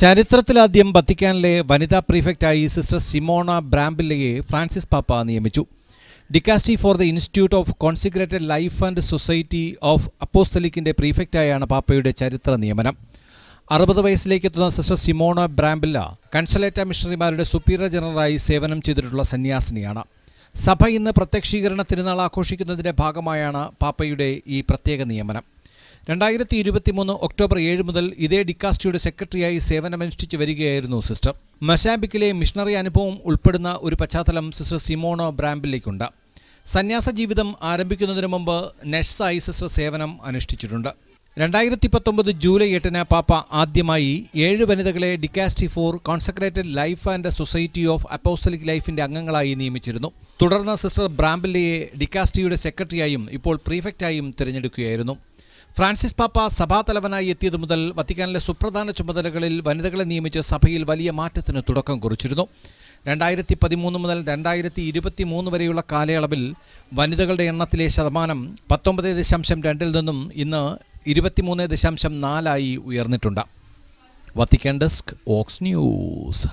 ചരിത്രത്തിലാദ്യം വത്തിക്കാനിലെ വനിതാ പ്രീഫെക്റ്റായി സിസ്റ്റർ സിമോണ ബ്രാംബില്ലയെ ഫ്രാൻസിസ് പാപ്പ നിയമിച്ചു. Dicastery for the institute of consecrated life and society of അപ്പോസ്തലിക്കിന്റെ പ്രീഫെക്റ്റായാണ് പാപ്പയുടെ ചരിത്ര നിയമനം. അറുപത് വയസ്സിലേക്ക് എത്തുന്ന സിസ്റ്റർ സിമോണ ബ്രാംബില്ല കൺസലേറ്റ മിഷണറിമാരുടെ സുപ്പീരിയർ ജനറലായി സേവനം ചെയ്തിട്ടുള്ള സന്യാസിനിയാണ്. സഭ ഇന്ന് പ്രത്യക്ഷീകരണ തിരുനാൾ ആഘോഷിക്കുന്നതിന്റെ ഭാഗമായാണ് പാപ്പയുടെ ഈ പ്രത്യേക നിയമനം. രണ്ടായിരത്തി ഇരുപത്തിമൂന്ന് ഒക്ടോബർ ഏഴ് മുതൽ ഇതേ ഡിക്കാസ്റ്റിയുടെ സെക്രട്ടറിയായി സേവനമനുഷ്ഠിച്ചു വരികയായിരുന്നു സിസ്റ്റർ. മൊസാംബിക്കിലെ മിഷണറി അനുഭവം ഉൾപ്പെടുന്ന ഒരു പശ്ചാത്തലം സിസ്റ്റർ സിമോണോ ബ്രാമ്പിലേക്കുണ്ട്. സന്യാസ ജീവിതം ആരംഭിക്കുന്നതിന് മുമ്പ് നഴ്സായി സിസ്റ്റർ സേവനം അനുഷ്ഠിച്ചിട്ടുണ്ട്. രണ്ടായിരത്തി പത്തൊമ്പത് ജൂലൈ എട്ടിന് പാപ്പ ആദ്യമായി ഏഴ് വനിതകളെ dicastery for consecrated life and society of apostolic ലൈഫിന്റെ അംഗങ്ങളായി നിയമിച്ചിരുന്നു. തുടർന്ന് സിസ്റ്റർ ബ്രാംബില്ലയെ ഡിക്കാസ്റ്റിയുടെ സെക്രട്ടറിയായും ഇപ്പോൾ പ്രീഫെക്റ്റായും തിരഞ്ഞെടുക്കുകയായിരുന്നു. ഫ്രാൻസിസ് പാപ്പ സഭാതലവനായി എത്തിയതു മുതൽ വത്തിക്കാനിലെ സുപ്രധാന ചുമതലകളിൽ വനിതകളെ നിയമിച്ച് സഭയിൽ വലിയ മാറ്റത്തിന് തുടക്കം കുറിച്ചിരുന്നു. രണ്ടായിരത്തി പതിമൂന്ന് മുതൽ രണ്ടായിരത്തി ഇരുപത്തി മൂന്ന് വരെയുള്ള കാലയളവിൽ വനിതകളുടെ എണ്ണത്തിലെ ശതമാനം പത്തൊമ്പത് ദശാംശം രണ്ടിൽ നിന്നും ഇന്ന് ഇരുപത്തിമൂന്ന് ദശാംശം നാലായി ഉയർന്നിട്ടുണ്ട്. വത്തിക്കാൻ ഡെസ്ക് ഓക്സ് ന്യൂസ്.